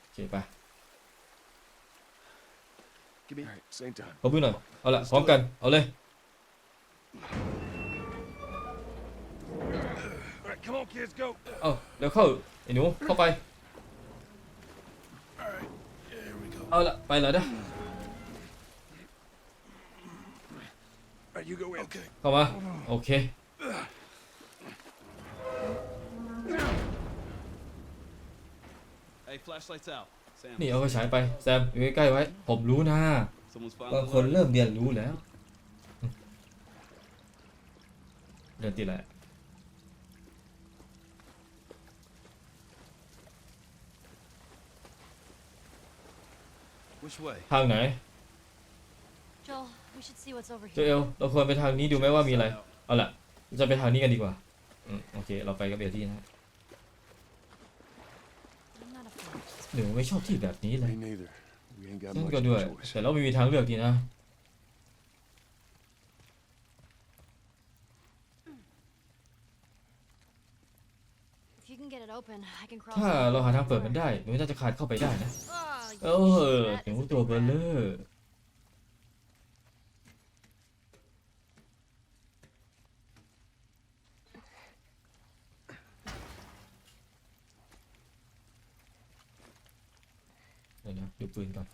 โอเคไป Give me. All right, same time. ขอมือหน่อย เอาละพร้อมกัน เอาเลย All right, come on, kids, go. เอาเดี๋ยวเข้าไอ้หนูเข้าไป There we go. เอาละไปเลยนะ All right, you go in. Okay. เข้ามา โอเค Hey, flashlights out. Sam. นี่เอาไปฉายไปแซมอยู่ใกล้ๆไว้ ผมรู้นะ Someone's บาง finally คน learned. เริ่มเรียนรู้แล้วเรียนตีแหละ Which way? ทางไหน Joel, we should see what's over เจอ here. เอลเราควรไปทางนี้ดูไหมว่ามีอะไร Side out. เอาละจะไปทางนี้กันดีกว่าอืมโอเค เราไปกับเอลที่นะ I'm หนูไม่ชอบที่แบบนี้เลย Me neither. We ain't got ฉัน much ก็ of ด้วย a choice. แต่เราไม่มีทางเลือกดีนะ If you can get it open, I can crawl. ถ้า through เรา it หาทางเปิด before. มันได้ หนูน่าจะขาดเข้าไปได้นะ Oh, เอ you อ that หนู is a ตัว big เบลเล rat. อร์เดี๋ยวนะดูปืนก่อน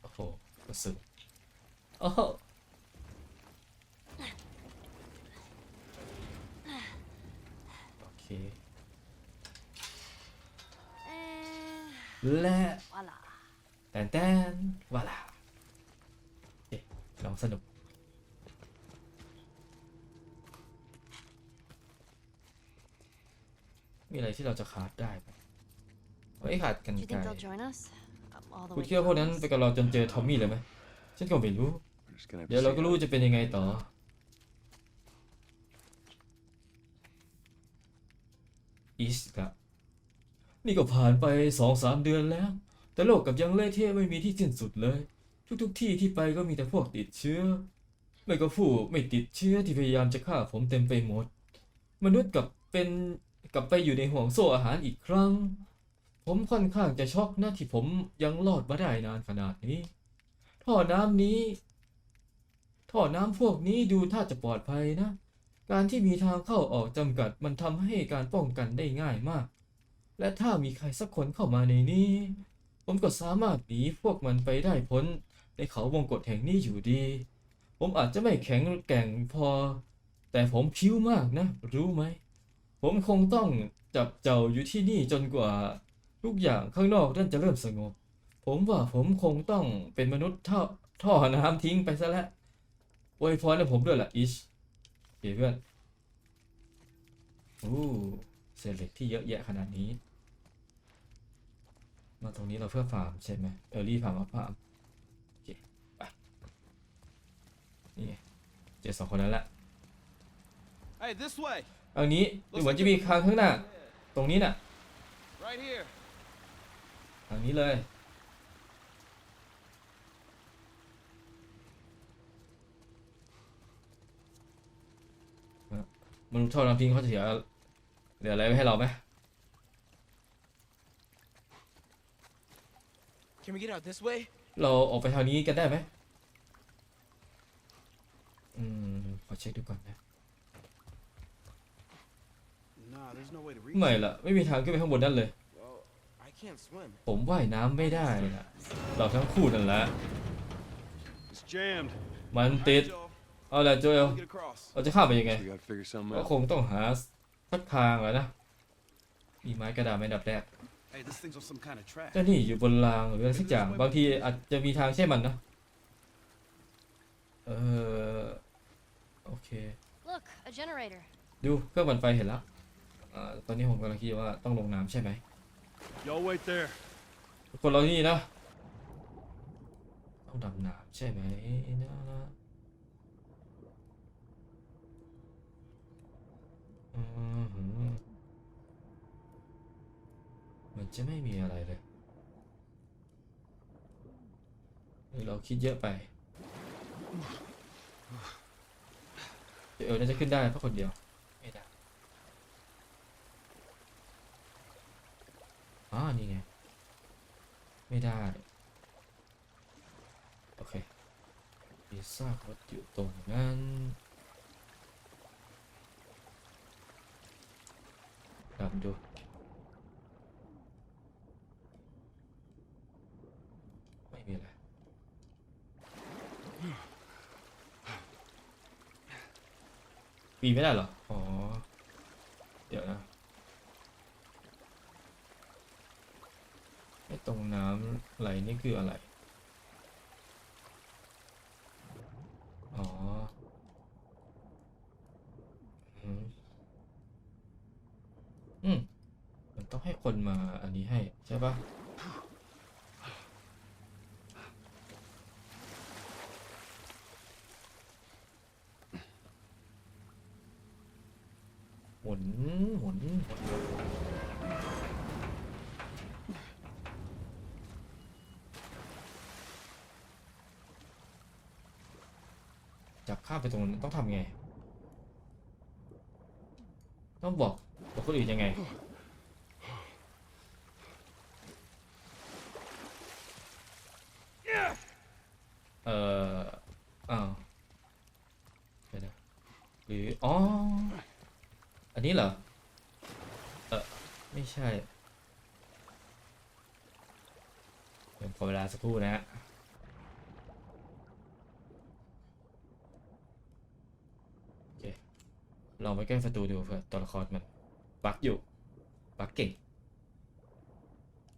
โอ้โหกระสุนโอ้โหโอเค And และ voila. แตนแตนวาลาเอ๊ะลองสนุกมีอะไรที่เราจะขาดได้ไหมไม่ขาดกัน Do you ไกล คุณ way คิดว่าพวกนั้นไปกับเราจนเจอทอมมี่เลยไหมฉันก็ไม่รู้ เดี๋ยวเราก็รู้จะเป็นยังไงต่อ อีสครับนี่ก็ผ่านไปสองสามเดือนแล้ว แต่โลกกับยังเละเทะไม่มีที่สิ้นสุดเลย ทุกๆทที่ที่ไปก็มีแต่พวกติดเชื้อ ไม่ก็ผู้ไม่ติดเชื้อที่พยายามจะฆ่าผมเต็มไปหมด มนุษย์กับเป็นกลับไปอยู่ในห่วงโซ่อาหารอีกครั้ง ผมค่อนข้างจะช็อกนะที่ผมยังรอดมาได้นานขนาดนี้ ท่อน้ำนี้ ท่อน้ำพวกนี้ดูท่าจะปลอดภัยนะ การที่มีทางเข้าออกจำกัดมันทำให้การป้องกันได้ง่ายมาก และถ้ามีใครสักคนเข้ามาในนี้ ผมก็สามารถหนีพวกมันไปได้พ้น ในเขาวงกฏแห่งนี้อยู่ดี ผมอาจจะไม่แข็งแกร่งพอ แต่ผมพิ้วมากนะ รู้ไหม ผมคงต้องจับเจ้าอยู่ที่นี่จนกว่า ทุกอย่างข้างนอกนั่นจะเริ่มสงบ ผมว่าผมคงต้องเป็นมนุษย์ท่อท่อน้ำทิ้งไปซะแล้วอวยพรให้ผมด้วยล่ะอิชโอเคเพื่อนอู้เศษเหล็กที่เยอะแยะขนาดนี้ มาตรงนี้เราเพื่อฟาร์มใช่ไหมเออรี่ฟาร์มมาฟาร์มโอเคไปนี่ไงเจอสองคนนั้นละ Hey, this way. อันนี้ดูเหมือนจะมีทางข้างหน้า ตรงนี้น่ะ Right here. ทางนี้เลยมนุษย์ท่อน้ำทิ้งเขาจะเหลือเหลืออะไรไว้ให้เราไหม Can we get out this way? เราออกไปทางนี้กันได้ไหมอืม ขอเช็คดูก่อนนะ Nah, there's no way to reach. ไม่ละไม่มีทางขึ้นไปข้างบนนั่นเลย Well, I can't swim. ผมว่ายน้ำไม่ได้นะเราทั้งคู่นั่นแหละ It's jammed. มัน All right, ติด Joel, เอาละโจเอล get across. เราจะข้ามไปยังไง We gotta figure something ก็ out. คงต้องหาสักทางแหล้วนะ มีไม้กระดาษไหมอันดับแรก Hey, this thing's on some kind of track. เจ้านี่อยู่บนรางหรืออะไรสักอย่าง บางทีอาจจะมีทางใช่มันนะ เออโอเค Look, a generator. ดูเครื่องปั่นไฟเห็นแล้วอ่าตอนนี้ผมกำลังคิดว่าต้องลงน้ำใช่ไหม Y'all wait there. ทุกคนเรานี่นะ ต้องดำน้ำใช่ไหมนะอืมหือมันจะไม่มีอะไรเลยหรือเราคิดเยอะไปเดี๋ยวเออน่าจะขึ้นได้เพราะคนเดียว ไม่ได้ อ๋อนี่ไง ไม่ได้ โอเคมีซากรถอยู่ตรงนั้นตามดูไม่มีอะไรปีไม่ได้เหรอ อ๋อ เดี๋ยวนะ ไอ้ตรงน้ำไหลนี่ คืออะไร อ๋อ อืม อืม มันต้องให้คนมาอันนี้ให้ ใช่ปะหมุน หมุน หมุน จับข้ามไปตรงนั้นต้องทำไง ต้องบอกบอกคนอื่นยังไงเอ่ออ้าวเดี๋ยวนะหรืออ๋อ อันนี้เหรอ เออไม่ใช่เดี๋ยวขอเวลาสักครู่นะฮะ ลองไปแก้ประตูดูเผื่อตัวละครมันบักอยู่บักเก่ง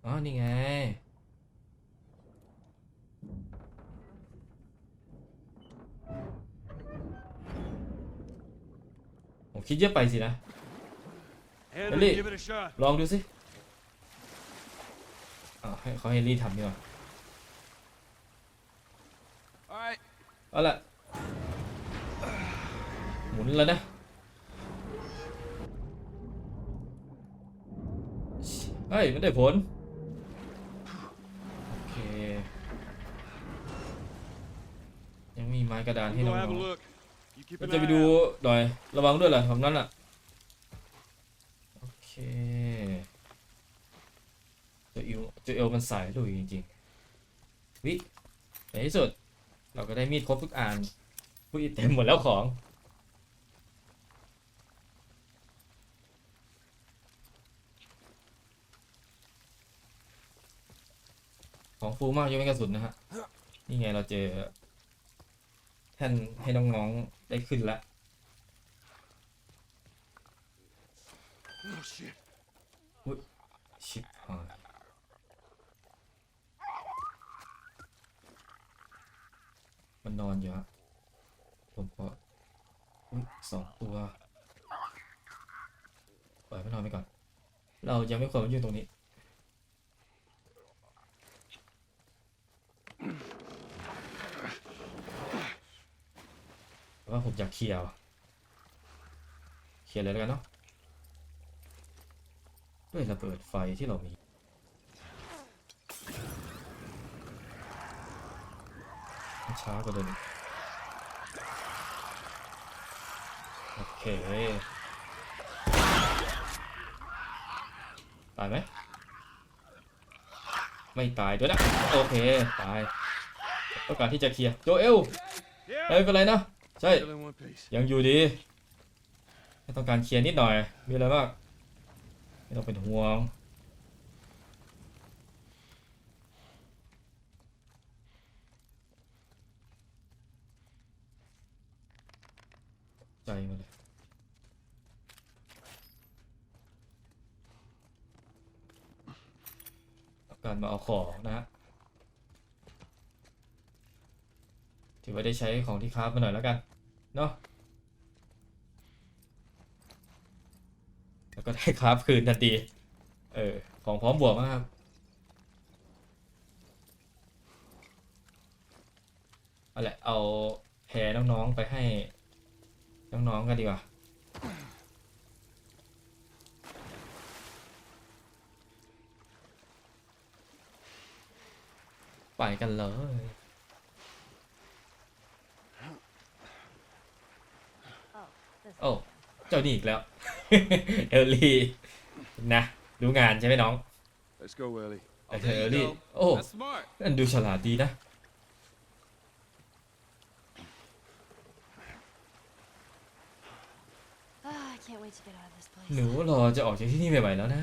อ๋อนี่ไงผมคิดเยอะไปสินะ Hand Ellie. it, give it a shot. ลองดูสิอ่าให้เขาให้รีทำดีกว่า All right. เอาละหมุนแล้วนะ ฮ้ย มันได้ผล โอเค ยังมีไม้กระดาน I'm ให้น้ gonna have อ a ง look. You keep ๆเรา an จะ eye ไปดู out. หน่อย ระวังด้วยเหรอทำนั้นอะ โอเคตัวเอวตัวเอวมันใส่ลุยจริงๆวิในที่สุด เราก็ได้มีดครบทุกอันผู้เต็มหมดแล้วของ ของฟูมากยังไม่กระสุนนะฮะ นี่ไงเราเจอ แท่นให้น้องๆได้ขึ้นละ Oh shit. ชิบหายมันนอนอยู่ฮะผมก็อุ๊ยสองตัว ปล่อยมันนอนไปก่อน เราจะไม่ควรมายุ่งตรงนี้ ผมอยากเคลียร์ว่ะเคลียร์เลยแล้วกันเนาะด้วยระเบิดไฟที่เรามีช้ากว่าเดิมโอเค ตายไหม ไม่ตายด้วยนะ โอเค ตาย ต้องการที่จะเคลียร์ โจเอล Yeah. เอ้ยเป็นไรนะ ใช่ ยังอยู่ดีแค่ต้องการเคลียร์นิดหน่อย มีอะไรบ้างไม่ต้องเป็นห่วง ใจมาเลยต้องการมาเอาของนะฮะถือว่าได้ใช้ของที่คราฟมาหน่อยแล้วกัน เนาะแล้วก็ได้คราฟคืนทันทีเออ ของพร้อมบวกนะครับ เอาแหละ เอาแพรน้องๆไปให้ น้องๆกันดีกว่า ไปกันเลย This โอ้ เจ้านี่อีกแล้ว เอลลี่นะรู้งานใช่ไหมน้อง Let's go, Ellie. ไอ้ Oh, เธอ there you รี่ go. โอ้ That's smart. นั่นดูฉลาดดีนะ Ah, I can't wait to get out of this ห place. นูรอจะออกจากที่นี่ใหม่ๆแล้วนะ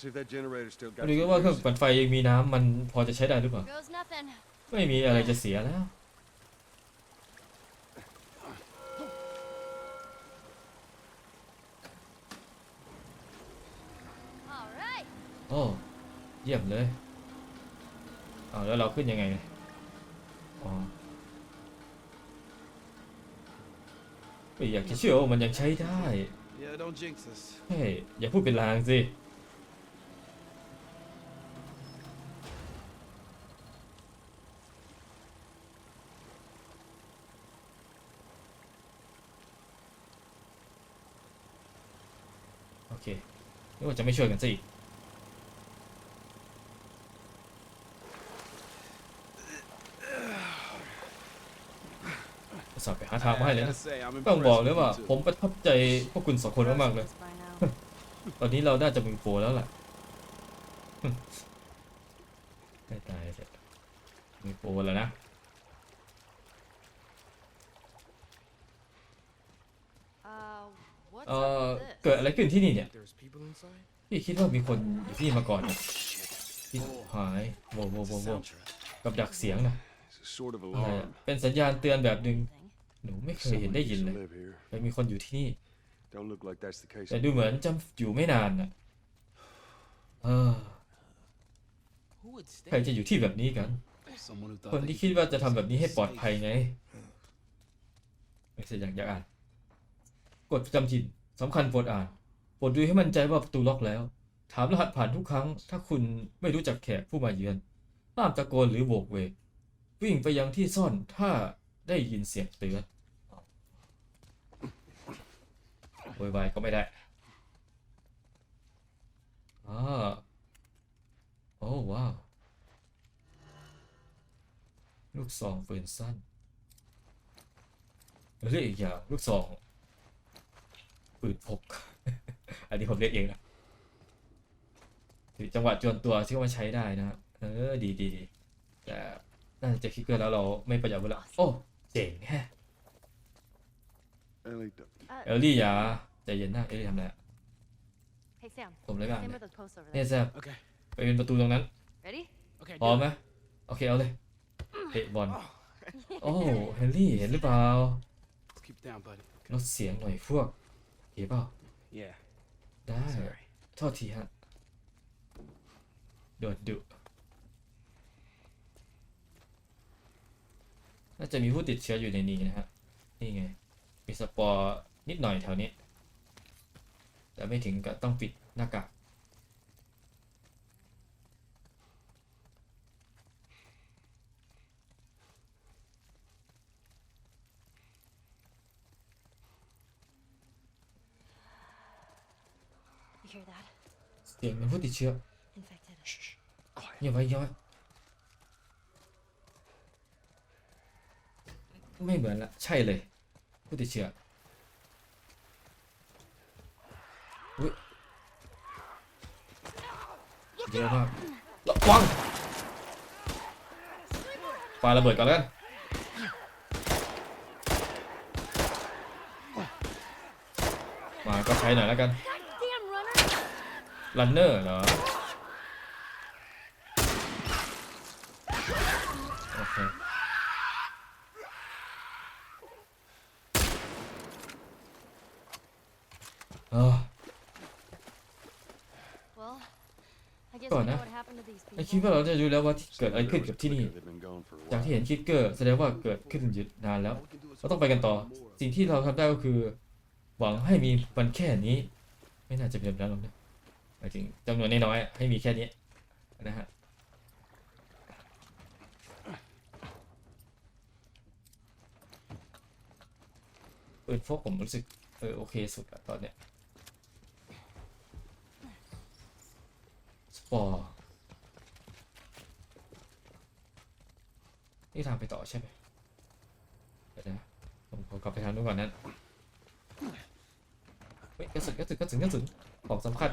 see if that generator still มา got ดูกัน some ว่าเครื่อง juice. ปั่นไฟยังมีน้ำมันพอจะใช้ได้หรือเปล่า Goes nothing. ไม่มีอะไรจะเสียแล้ว All right. โอ้เยี่ยมเลยเอาแล้วเราขึ้นยังไงเนี่ยอ๋อไม่อยากจะเชื่อว่ามันยังใช้ได้ Yeah, don't jinx us. เฮ้ยอย่าพูดเป็นลางสิโอเค นึกว่าจะไม่ช่วยกันซะอีกสอบไปหาทางมาให้เลย I นะ gotta say, I'm ต้อง impressed บอก with เลยว่า you two. ผมประทับใจพวกคุณสองคนมากๆเลย By now. ตอนนี้เราน่าจะมือโปรแล้วล่ะไม่ตายเสร็จมือโปรแล้วนะ Uh, what's เอ่อ up with เกิด this? อะไรขึ้นที่นี่เนี่ย There's people inside? พี่คิดว่ามีคนอยู่ที่นี่มาก่อนนะพี่หายโวโวโวโว Soundtrack. กับดักเสียงนะ It's a sort of อะไรอะ alarm. เป็นสัญญาณเตือนแบบหนึ่ง Thing. หนูไม่เคยเห็น Someone ได้ used ยิน to เลย live here. แต่มีคนอยู่ที่นี่ Don't look like that's the case. แต่ดูเหมือนจะอยู่ไม่นานน่ะเออ Who would ใคร stay? จะอยู่ที่แบบนี้กัน Someone who คน thought ที่ they คิด could ว่าจะทำแบบนี้ให้ปลอด stay ภัยไงไม่ใช่อย่างอยากอ่านกดประจำถิ่น สำคัญโปรดอ่านโปรดดูให้มั่นใจว่าประตูล็อกแล้ว ถามรหัสผ่านทุกครั้ง ถ้าคุณไม่รู้จักแขกผู้มาเยือนห้ามตะโกนหรือโบกเวกวิ่งไปยังที่ซ่อนถ้าได้ยินเสียงเตือนโวยวายก็ไม่ได้อ่าโอ้ว้าว ลูกซองปืนสั้นเรียกอีกอย่างลูกซอง ปืนพก อันนี้ผมเรียกเองนะถือจังหวะจวนตัวที่ว่าใช้ได้นะเออดีดีดีแต่น่าจะคิดเกินแล้วเราไม่ประหยัดเวลาโอ้เจ๋งแฮะ Ellie, d- เอลลี่อย่าใจเย็นนะเอลลี่ทำอะไรอะ Hey, Sam. ผมเลยบ้าง Same เนี่ย with those posts over เนี่ย there. แซม Okay. ไปเป็นประตูตรงนั้น Ready? Okay. พร้อม do it. ไหมโอเคเอาเลยเตะบอลโอ้เฮนรี่เห็นหรือเปล่า Let's keep it down, buddy. ลดเสียงหน่อยพวก เห็นเปล่า Yeah. ได้ Sorry. โทษทีฮะ โดดดุ น่าจะมีผู้ติดเชื้ออยู่ในนี้นะฮะ นี่ไง มีสปอร์นิดหน่อยแถวนี้ แต่ไม่ถึงกับต้องปิดหน้ากาก You hear that? เสียงเป็นผู้ติดเชื้อ Infected. เงียบไว้เงียบไว้ไม่เหมือนละใช่เลย ผู้ติดเชื้ออุ้ยเยอะมากระวังปาระเบิดก่อนแล้วกันมาก็ใช้หน่อยแล้วกัน Damn runner! รันเนอร์เหรอ โอเค เออ Well, I guess Go we on, know eh? what happened to these ไอ people. คิดว่าเราจะรู้แล้วว่าที่เกิดอะไร There ขึ้น was กับที่นี่ quicker. They've been gone for a จาก while. ที่เห็นคิดเกอร์แสดงว่าเกิดขึ้นอยู่นานแล้ว All we can do is เราต้องไปกันต่อ find more. สิ่งที่เราทำได้ก็คือ หวังให้มีมันแค่นี้ ไม่น่าจะเป็นแบบนั้นหรอกนะหมาย ถึงจำนวนน้อยๆให้มีแค่นี้นะฮะปืนพกผมรู้สึกเออโอเคสุดอะตอนเนี้ยสปอร์นี่ทางไปต่อใช่ไหมเดี๋ยวนะผมขอกลับไปทางนู้นก่อนนั้นเฮ้ยกระสุนกระสุนกระสุนกระสุนของสำคัญ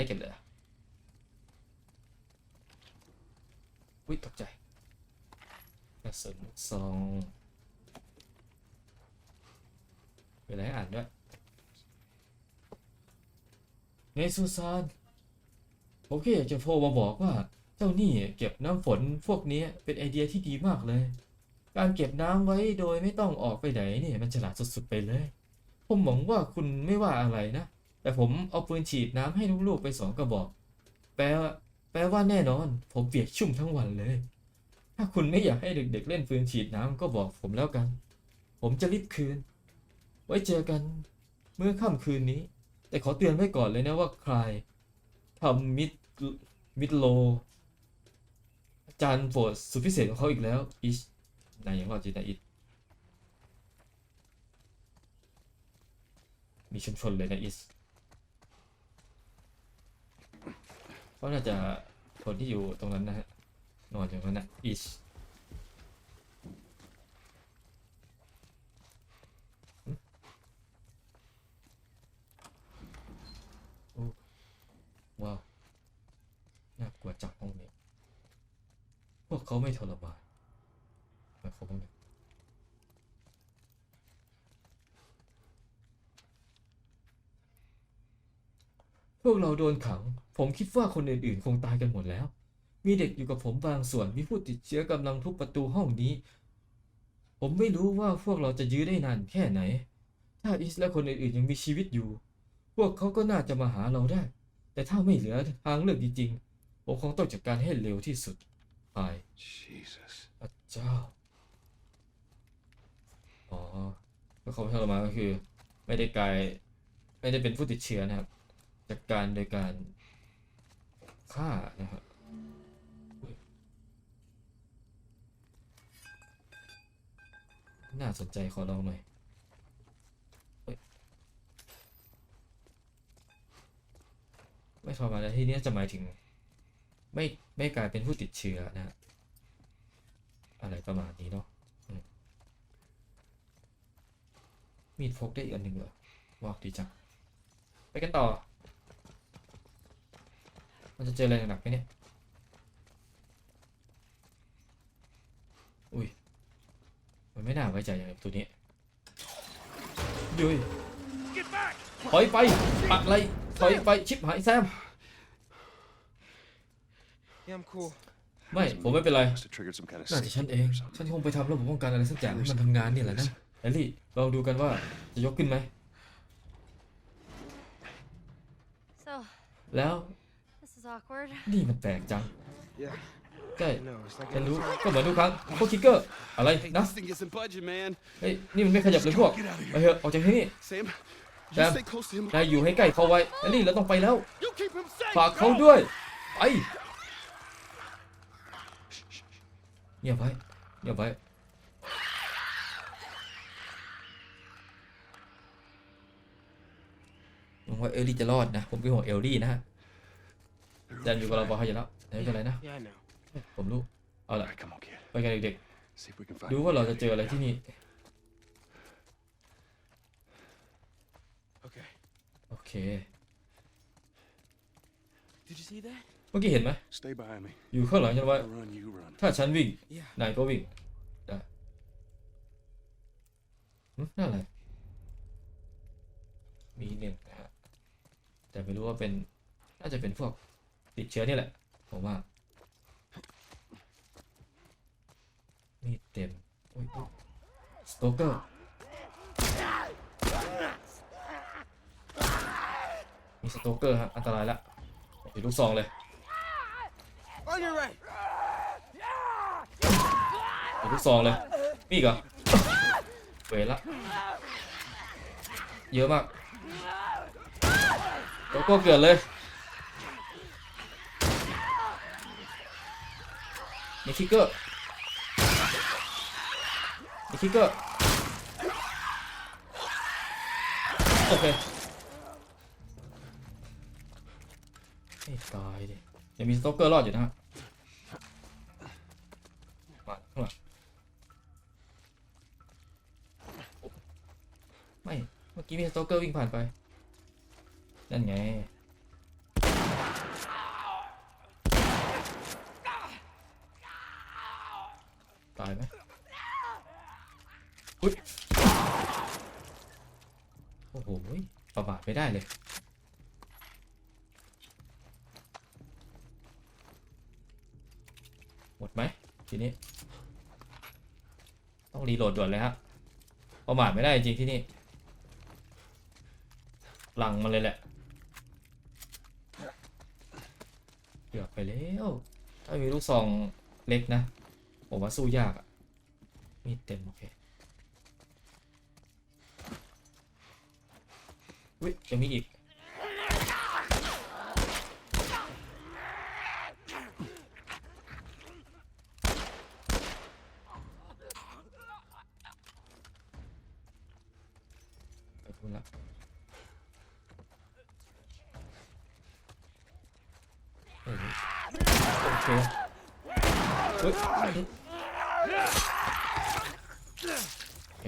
ไม่เป็นเก็บเลยอะอุ้ยตกใจกระสุนซองเป็นไรให้อ่านด้วยไงซูซานผมแค่อยากจะโทรมาบอกว่า เจ้านี่เก็บน้ำฝนพวกนี้เป็นไอเดียที่ดีมากเลย การเก็บน้ำไว้โดยไม่ต้องออกไปไหนเนี่ยมันฉลาดสุดๆไปเลย ผมหวังว่าคุณไม่ว่าอะไรนะ แต่ผมเอาปืนฉีดน้ำให้ลูกๆไปสองกระบอก แปลว่าแปลว่าแน่นอน ผมเปียกชุ่มทั้งวันเลย ถ้าคุณไม่อยากให้เด็กๆเล่นปืนฉีดน้ำก็บอกผมแล้วกัน ผมจะรีบคืน ไว้เจอกันเมื่อค่ำคืนนี้ แต่ขอเตือนไว้ก่อนเลยนะว่าใครทำมิดมิดโลอาจานโปรดสุดพิเศษของเขาอีกแล้วอิชนายอย่างว่าจีนะอิชมีชุมชนเลยนะอิช เพราะน่าจะคนที่อยู่ตรงนั้นนะฮะนอนอยู่ตรงนั้นนะอิชว้าว น่ากลัวจังห้องนี้ พวกเขาไม่ทรมานหมายความว่าไง พวกเราโดนขัง ผมคิดว่าคนอื่นๆ คงตายกันหมดแล้ว มีเด็กอยู่กับผมบางส่วน มีผู้ติดเชื้อกำลังทุบประตูห้องนี้ ผมไม่รู้ว่าพวกเราจะยื้อได้นานแค่ไหน ถ้าอิสและคนอื่นๆ ยังมีชีวิตอยู่ พวกเขาก็น่าจะมาหาเราได้ แต่ถ้าไม่เหลือทางเลือกจริงๆ ผมคงต้องจัดการให้เร็วที่สุดไป Jesus. พระเจ้า อ๋อก็เขาทรมานก็คือ ไม่ได้กลาย ไม่ได้เป็นผู้ติดเชื้อนะครับ จัดการโดยการฆ่านะครับน่าสนใจขอลองหน่อยไม่ทรมานแล้วที่นี้จะหมายถึง ไม่ไม่กลายเป็นผู้ติดเชื้อนะฮะอะไรประมาณนี้เนาะมมีดพกได้อีกอันหนึ่งเหรอว้าวดีจัง ไปกันต่อ มันจะเจออะไรหนักๆไหมเนี่ย อุ้ย มันไม่น่าไว้ใจอย่างไอ้ตัวนี้ยุยถอยไปอะไรถอยไปชิบหายแซม Yeah, I'm cool. ไม่ผมไม่เป็นไร Must have triggered some kind of น่าจะฉัน safety เอง or something. ฉันคงไปทำระบบป้องกันอะไรสักอย่างให้มันทำงานนี่แหละนะแอลลี่ลองดูกันว่าจะยกขึ้นไหม So, แล้ว this is awkward. นี่มันแปลกจัง Yeah, ใช่ I know. It's like ฉัน a รู้ก็เหมือนทุกครั้ง พวกคิกเกอร์ อะไร Hey, นะ this thing isn't budging, man. เฮ้ย นี่มันไม่ขยับเลยพวกไปเถอะออกจากที่นี่ Sam, you Sam. stay close to him. นายอยู่ให้ใกล้เขาไว้แอลลี่เราต้องไปแล้ว You keep him safe. ฝากเขา go! ด้วย ไปเงียบไว้เงียบไว้ หวังว่าเอลลี่จะรอดนะ ผมเป็นห่วงเอลลี่นะฮะ They're แดนอยู่กับเราปลอดภัยอยู่แล้วไม่เป็นไรนะ Yeah, I know. ผมรู้ เอา All ละ right, come on, kid. ไปกันเด็ก See if we can ๆ find ดูว่าเราจะเจออะไรที่นี่ Okay. โอเค Did you see that? เมื่อกี้เห็นไหม Stay behind me. อยู่ข้างหลังฉันไว้ I run, you run. ถ้าฉันวิ่ง Yeah. นายก็วิ่งได้หึนั่นอะไร มีหนึ่งนะฮะ แต่ไม่รู้ว่าเป็น น่าจะเป็นพวก ติดเชื้อนี่แหละ ผมว่ามีดเต็มโอ้ยสโตเกอร์มีสโตเกอร์ฮะอันตรายละถือลูกซองเลยถือลูกซองเลยมีอีกเหรอเวละเยอะมากแล้วก็เกิดเลย มีคิกเกอร์มีคิกเกอร์โอเคไม่ตายดิยังมีสโตอกเกอร์รอดอยู่นะฮะมาข้างหลังไม่ เมื่อกี้มีสโตอกเกอร์วิ่งผ่านไป นั่นไง ตายไหมอุ้ยโอ้โหประมาทไม่ได้เลยหมดไหมทีนี้ ต้องรีโหลดด่วนเลยฮะประมาทไม่ได้จริงที่นี่หลังมาเลยแหละเกือบไปแล้ว ถ้ามีลูกซองเล็กนะ ผมว่าสู้ยากอะมีเต็ม โอเควิยังมีอีก ไปพูดละเฮ้ยโอเค เฮ้ยโอเค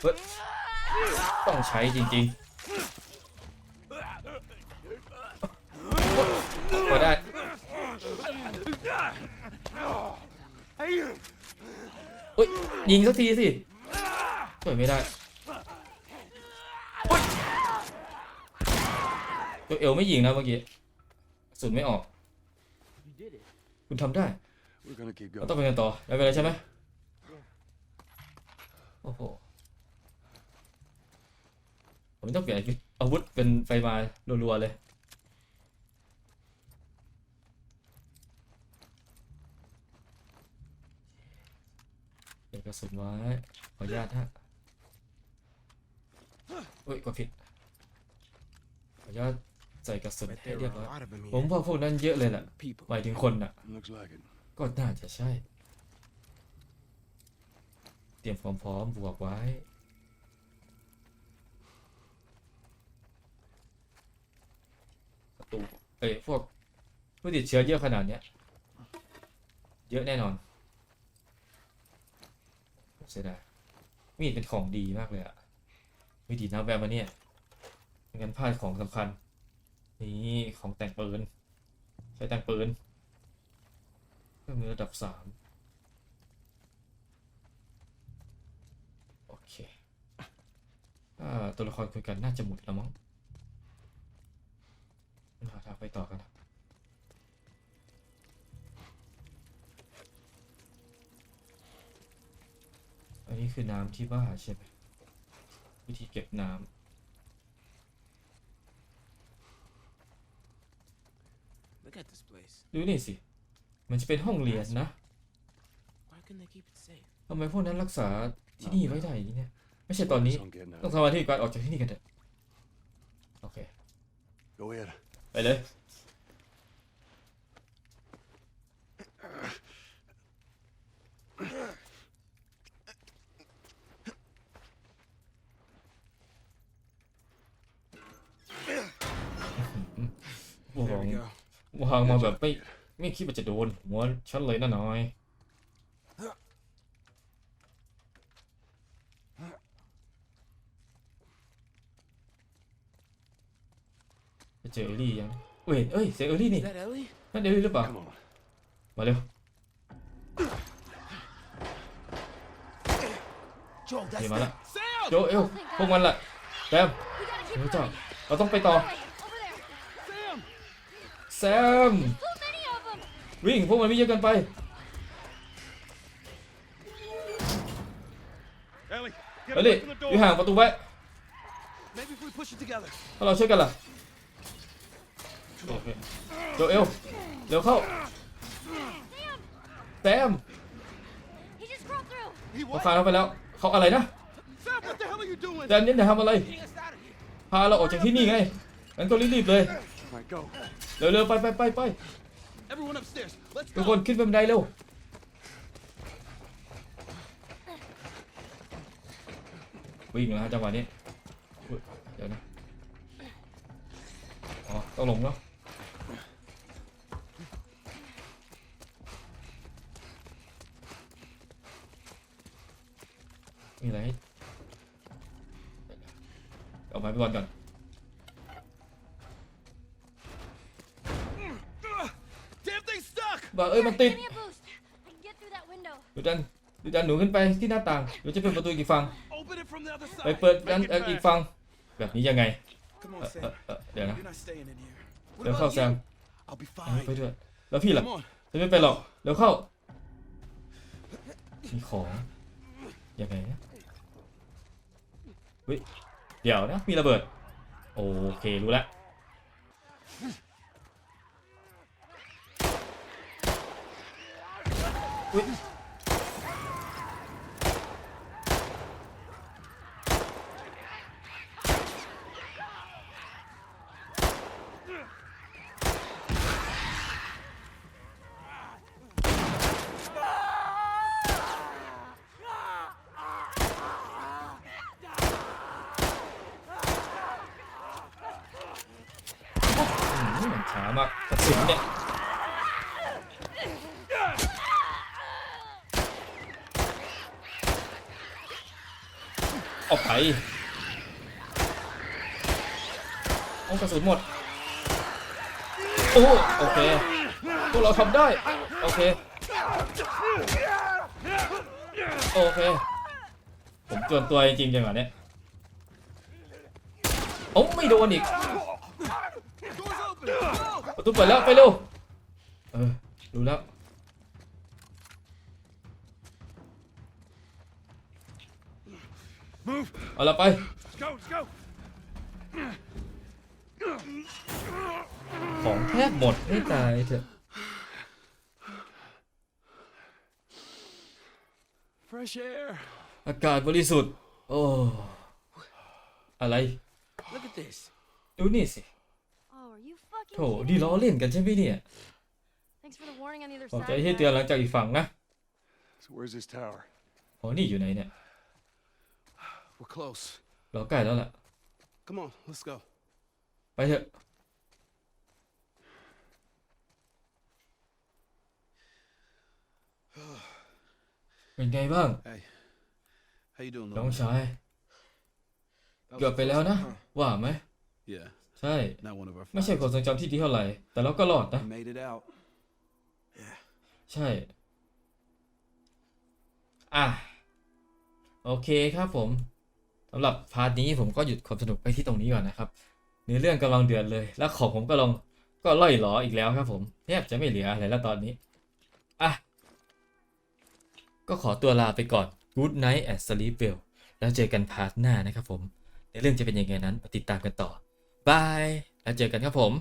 เฮ้ยต้องใช้จริงๆพอได้เฮ้ยยิงสักทีสิช่วยไม่ได้เฮ้ยตัวเอวไม่ยิงนะเมื่อกี้ สุดไม่ออก You did it. คุณทำได้ We're gonna keep เรา going. ต้องไปกันต่อไม่เป็นไรใช่ไหมโอ้โหผมต้องเปลี่ยนอาวุธเป็นไฟมารัวๆเลยเก็บกระสุนไว้ขออนุญาตฮะเฮ้ยกดผิดขออนุญาต ใส่กระสุน But ให้ there เรียบ are ร้อย a lot of them ผม here. ว่าพวกนั้นเยอะเลยแหละ People. หมายถึงคนน่ะ Looks like it. ก็น่าจะใช่ เตรียมความพร้อมบวกไว้ ประตู เอ้ยพวกผู้ติดเชื้อเยอะขนาดเนี้ย เยอะแน่นอนเสียดายมีดเป็นของดีมากเลยอะวิธีนับแบบมาเนี่ยไม่งั้นพลาดของสำคัญ นี่ของแต่งปืน ใช้แต่งปืนเครื่องมือระดับสามโอเคตัวละครคุยกันน่าจะหมดแล้วมั้งหาทางไปต่อกันนะอันนี้คือน้ำที่บ้าใช่ไหมวิธีเก็บน้ Look at this place. ำ ดูนี่สิ มันจะเป็นห้องเรียนนะ Why couldn't they keep it safe? ทำไมพวกนั้นรักษาที่นี่ไว้ได้อย่างนี้เนี่ย ไม่ใช่ตอนนี้ Focus on getting ต้อง out. สมาธิการออกจากที่นี่กันเถอะโอเค Go ahead. ไปเลยวา There ง we go. วาง มาแบบไม่ไม่คิดว่าจะโดนหัวฉันเลยนะน้อยจะเจอเอลลี่ยังเว้ยเอ้ยเสียงเอลลี่นี่ Is that Ellie? นั่นเอลลี่หรือเปล่า Come on. มาเร็ว Joel, นี่ that's มา them. ละ Sam! โจเอลพวกมันละแซม We gotta keep เดี๋ยวเจ้า going. เราต้องไปต่อ Okay, over there. Sam! แซม So many of them. วิ่งพวกมันวิ่งเยอะเกินไป Ellie, get เอลลี่ away from the อยู่ door. ห่างประตูไว้ Maybe if we push it together. ถ้าเราช่วยกันล่ะโอเคโจเอลเร็วเข้า แซม He just crawled through. He เขา what? พาเราไปแล้ว เขาอะไรนะ Sam, what the hell are you doing? แซมนี่จะทำอะไร Getting us out of here. พาเราออกจากที่นี่ไงงั้นก็รีบๆเลย All right, go. เร็วๆไปไปไปไป Everyone upstairs. Let's ทุก go. คนขึ้นไปบันไดเร็ววิ่งนะจังหวะนี้อุ๊ยเดี๋ยวนะอ๋อต้องลงเนาะมีอะไรให้เอาไม้ไปก่อนก่อน บอกเอ้ยมันติด Give me a boost. I can get through that window. ดูดันดูดันหนูขึ้นไปที่หน้าต่างเดี๋ยวจะเป็นประตูอีกฝั่ง Open it from the other ไป side. เปิดดัน Make it เอ่ออีก fast. ฝั่งแบบนี้ยังไง Come เอ on, อเออ Sam. เออเดี๋ยวนะ You're not staying in here. What เดี๋ยวเข้า about แซม you? I'll be เอาไป fine. ด้วยแล้วพี่ล่ะ Come on. จะไม่ไปหรอกเดี๋ยวเข้ามีของยังไงนะเฮ้ยเดี๋ยวนะมีระเบิด โอเครู้แล้ว อุ๊ยอืมช้ามากกระสุนเนี่ย ออกไป โอ้กระสุนหมด โอ้โอเคพวกเราทำได้ โอเค โอเค ผมเกินตัวจริงๆจังหวะเนี้ยโอ้ไม่โดนอีกประตูเปิดแล้วไปเร็ว เออรู้แล้ว เอาละไป Let's go. Let's go. ของแทบหมดให้ตายเถอะ Fresh air. อากาศบริสุทธิ์ โอ้ อะไร Look at this. ดูนี่สิ Oh, are you fucking โถ kidding นี่ล้อ me? เล่นกันใช่ไหมเนี่ย Thanks for the warning on the other ขอบ side. ใจที่เตือนหลังจากอีกฝั่งนะ So where's this tower? อ๋อนี่อยู่ไหนเนี่ย We're close. เราใกล้แล้วล่ะ Come on. Let's go. ไปเถอะ เป็นไงบ้าง Hey. How you doing, น้อง little ชาย man? เกือบไปแล้วนะ Huh. ว่าไหม Yeah. ใช่ Not one of our ไม่ใช่ความทรงจำที่ดีเท่าไหร่ แต่เราก็รอดนะ We made it out. ใช่ อะ โอเคครับผม สำหรับพาร์ทนี้ผมก็หยุดความสนุกไปที่ตรงนี้ก่อนนะครับเนื้อเรื่องกำลังเดือดเลย แล้วของผมก็ลองก็ล่อยหลออีกแล้วครับผมแทบจะไม่เหลืออะไรแล้วตอนนี้อะก็ขอตัวลาไปก่อน Good night and sleep well แล้วเจอกันพาร์ทหน้านะครับผมในเรื่องจะเป็นยังไงนั้นติดตามกันต่อบายแล้วเจอกันครับผม